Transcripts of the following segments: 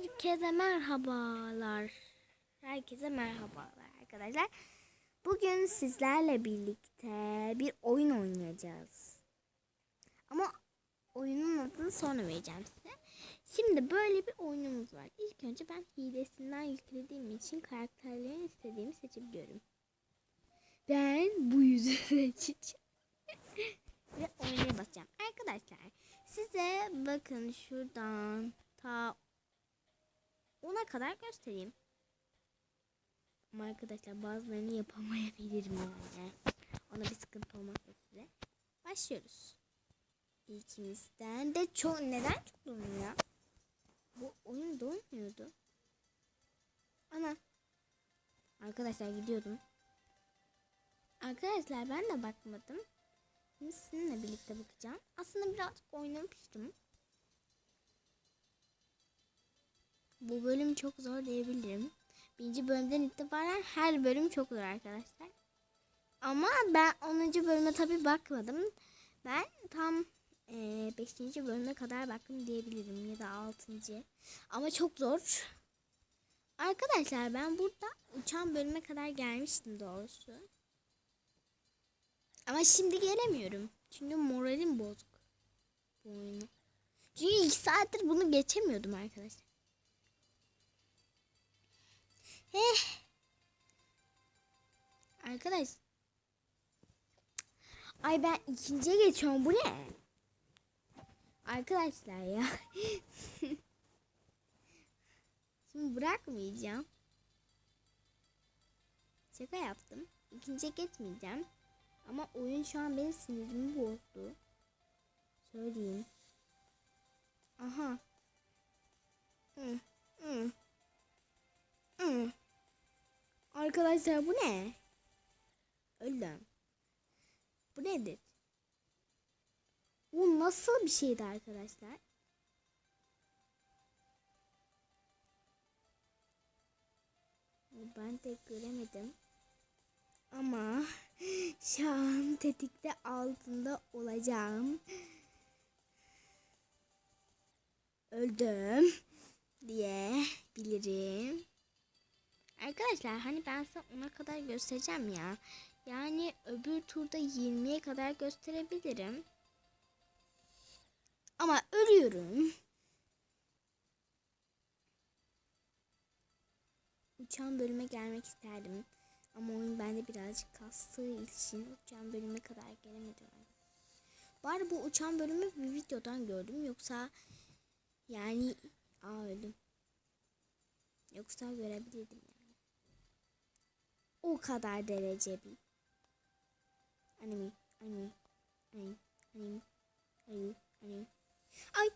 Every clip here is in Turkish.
Herkese merhabalar. Herkese merhabalar arkadaşlar. Bugün sizlerle birlikte bir oyun oynayacağız. Ama oyunun adını sonra vereceğim size. Şimdi böyle bir oyunumuz var. İlk önce ben hilesinden yüklediğim için karakterlerin istediğimi seçebiliyorum. Ben bu yüzü seçeceğim. Ve oynaya basacağım. Arkadaşlar size bakın şuradan ta ona kadar göstereyim. Ama arkadaşlar bazılarını yapamayabilirim yani. Ona bir sıkıntı olmazsa size. Başlıyoruz. İkimizden de çok neden çok donuyor ya? Bu oyun donmuyordu. Ana. Arkadaşlar gidiyordum. Arkadaşlar ben de bakmadım. Şimdi sizinle birlikte bakacağım. Aslında birazcık oynamıştım. Bu bölüm çok zor diyebilirim. Birinci bölümden itibaren her bölüm çok zor arkadaşlar. Ama ben 10. bölüme tabi bakmadım. Ben tam 5. E, bölüme kadar baktım diyebilirim ya da 6. Ama çok zor. Arkadaşlar ben burada uçan bölüme kadar gelmiştim doğrusu. Ama şimdi gelemiyorum. Çünkü moralim bozuk. Bu oyunu. Çünkü iki saattir bunu geçemiyordum arkadaşlar. Heh. Arkadaş. Ay ben ikinciye geçiyorum. Bu ne? Arkadaşlar ya. Şimdi bırakmayacağım. Şaka yaptım. İkinciye geçmeyeceğim. Ama oyun şu an benim sinirimi bozdu. Söyleyeyim. Aha. Hı, hı. Arkadaşlar bu ne? Öldüm. Bu nedir? Bu nasıl bir şeydi arkadaşlar? Ben de göremedim. Ama şu an tetikte altında olacağım. Öldüm diye bilirim. Arkadaşlar hani ben size ona kadar göstereceğim ya. Yani öbür turda 20'ye kadar gösterebilirim. Ama ölüyorum. Uçan bölüme gelmek isterdim. Ama oyun bende birazcık kastığı için uçan bölüme kadar gelemedim. Bari bu uçan bölümü bir videodan gördüm. Yoksa yani aa öldüm. Yoksa görebilirdim. O kadar derece bir. Anime, anime, anime, anime, anime, anime. Ay!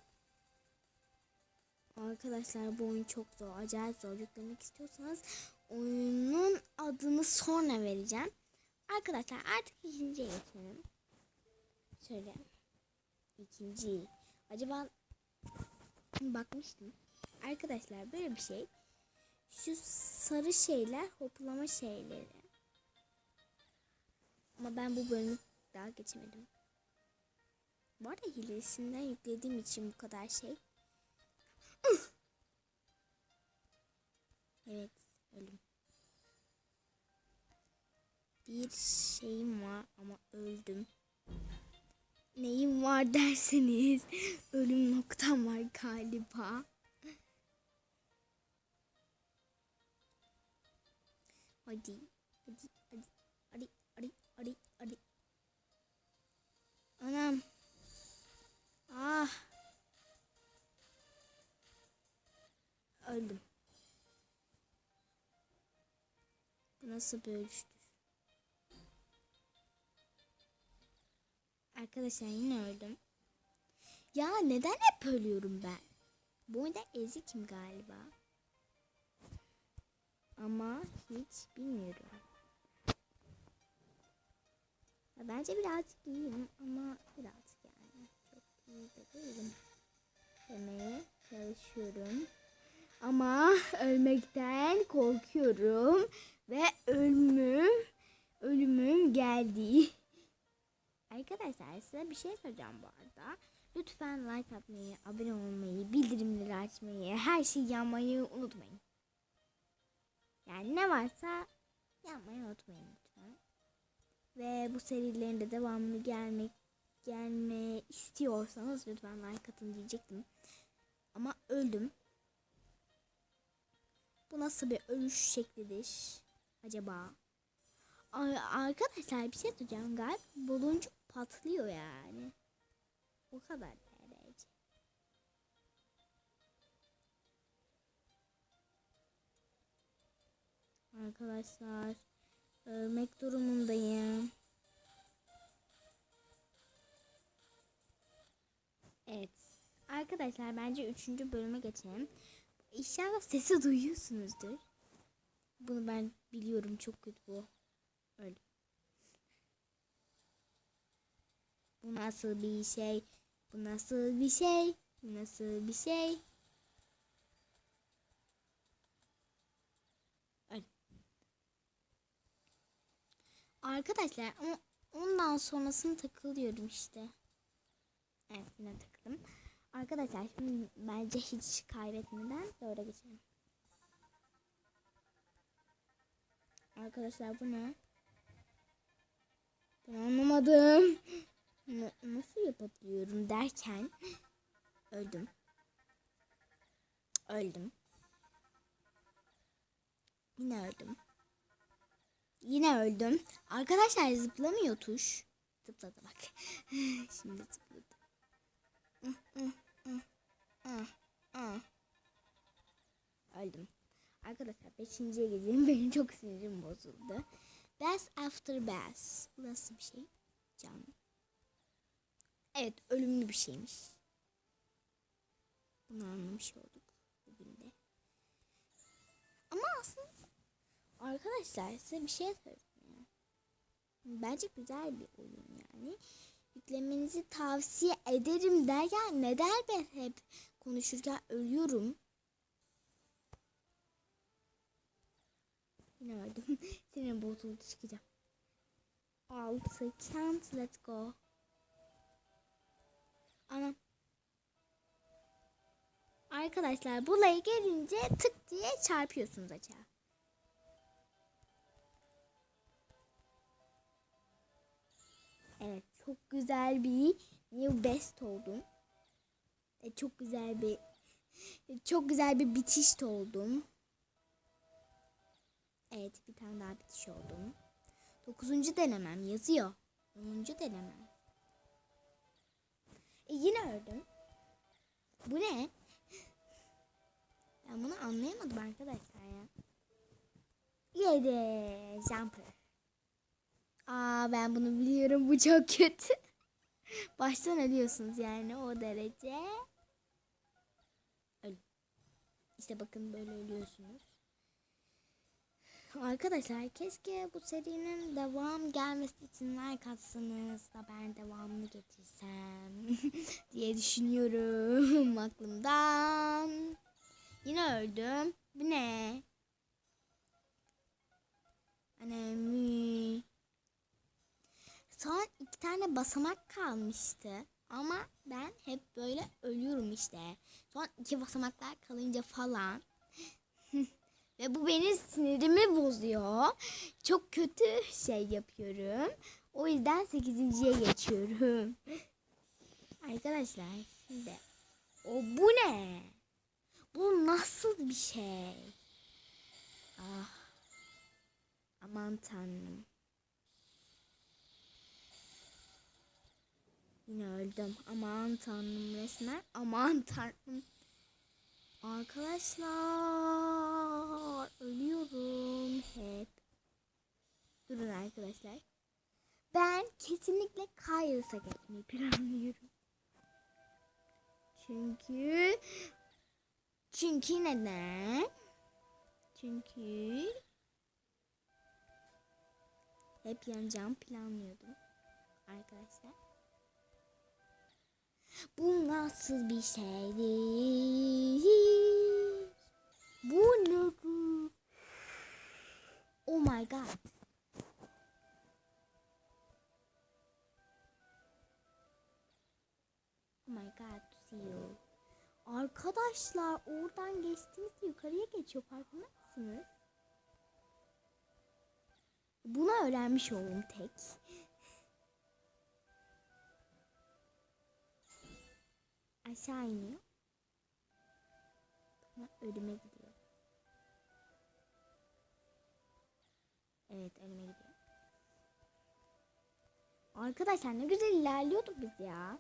Arkadaşlar bu oyun çok zor. Acayip zor. Yüklemek istiyorsanız oyunun adını sonra vereceğim. Arkadaşlar artık ikinciye geçelim. Şöyle. İkinci. Acaba bakmıştım. Arkadaşlar böyle bir şey. Şu sarı şeyler hoplama şeyleri. Ama ben bu bölümü daha geçemedim. Bu arada hilesinden yüklediğim için bu kadar şey. evet öldüm. Bir şeyim var ama öldüm. Neyim var derseniz ölüm noktam var galiba. Hadi. Hadi. Hadi. Hadi. Hadi. Hadi. Hadi. Anam. Ah. Öldüm. Nasıl bir ölüştür? Arkadaşlar yine öldüm. Ya neden hep ölüyorum ben? Bu oyunda ezikim galiba. Ama hiç bilmiyorum. Bence birazcık iyiyim ama birazcık yani çok iyi de değilim. Demeye çalışıyorum. Ama ölmekten korkuyorum ve ölümüm ölümüm geldi. Arkadaşlar size bir şey söyleyeceğim bu arada. Lütfen like atmayı, abone olmayı, bildirimleri açmayı, her şeyi yapmayı unutmayın. Yani ne varsa yapmayı unutmayın lütfen. Ve bu serilerin de devamını gelmek gelme istiyorsanız lütfen like atın diyecektim. Ama öldüm. Bu nasıl bir ölüş şeklidir acaba? Ar- Arkadaşlar bir şey diyeceğim galiba baloncuk patlıyor yani. O kadar Arkadaşlar ölmek durumundayım. Evet. Arkadaşlar bence üçüncü bölüme geçelim. İnşallah sesi duyuyorsunuzdur. Bunu ben biliyorum çok kötü bu. Öyle. Bu nasıl bir şey? Bu nasıl bir şey? Bu nasıl bir şey? Arkadaşlar ama ondan sonrasını takılıyorum işte. Evet yine takıldım. Arkadaşlar şimdi bence hiç kaybetmeden doğru geçelim. Arkadaşlar bu ne? Ben anlamadım. Na- nasıl yapabiliyorum derken öldüm. Öldüm. Yine öldüm. Yine öldüm. Arkadaşlar zıplamıyor tuş. Zıpladı bak. Şimdi zıpladı. Öldüm. Arkadaşlar 5. geceyim. Benim çok sinirim bozuldu. Bass after bass. Bu nasıl bir şey? Can. Evet ölümlü bir şeymiş. Bunu anlamış olduk bugün de. Ama aslında arkadaşlar size bir şey söyleyeyim. Bence güzel bir oyun yani. Yüklemenizi tavsiye ederim derken neden ben hep konuşurken ölüyorum? Yine öldüm. Senin bozuldu çıkacağım. 6 can't let's go. Anam. Arkadaşlar buraya gelince tık diye çarpıyorsunuz aşağı. Evet çok güzel bir new best oldum. E, çok güzel bir çok güzel bir bitiş oldum. Evet bir tane daha bitiş oldum. Dokuzuncu denemem yazıyor. Onuncu denemem. E, yine öldüm. Bu ne? Ben bunu anlayamadım arkadaşlar ya. Yedi. Jumper. Aa ben bunu biliyorum. Bu çok kötü. Baştan ölüyorsunuz yani o derece. Öl. İşte bakın böyle ölüyorsunuz. Arkadaşlar keşke bu serinin devam gelmesi için like atsanız da ben devamını getirsem diye düşünüyorum aklımdan. Yine öldüm. Bu ne? Anemi. Son iki tane basamak kalmıştı. Ama ben hep böyle ölüyorum işte. Son iki basamaklar kalınca falan. Ve bu benim sinirimi bozuyor. Çok kötü şey yapıyorum. O yüzden 8.ye geçiyorum. Arkadaşlar şimdi o bu ne? Bu nasıl bir şey? Ah. Aman tanrım. Yine öldüm. Aman tanrım resmen. Aman tanrım. Arkadaşlar ölüyorum hep. Durun arkadaşlar. Ben kesinlikle Kayıs'a gitmeyi planlıyorum. Çünkü çünkü neden? Çünkü hep yanacağım planlıyordum arkadaşlar. Nasıl bir şeydir? Bu ne? Oh my god. Oh my god. Arkadaşlar oradan geçtiğinizde yukarıya geçiyor farkında mısınız? Bunu öğrenmiş oldum tek. Aşağı iniyor. Sonra ölüme gidiyor. Evet ölüme gidiyor. Arkadaşlar ne güzel ilerliyorduk biz ya.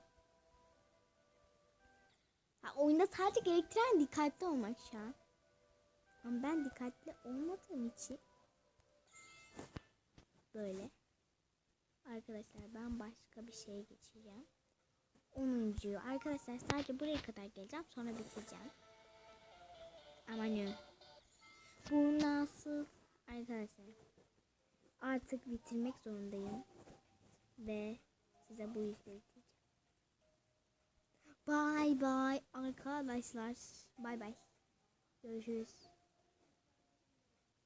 Ha, oyunda sadece gerektiren dikkatli olmak şu an. Ama ben dikkatli olmadığım için böyle. Arkadaşlar ben başka bir şeye geçeceğim. 10. Arkadaşlar sadece buraya kadar geleceğim sonra bitireceğim. Amanın. Bu nasıl? Arkadaşlar artık bitirmek zorundayım. Ve size bu bitireceğim. Bye bye arkadaşlar. Bye bye. Görüşürüz.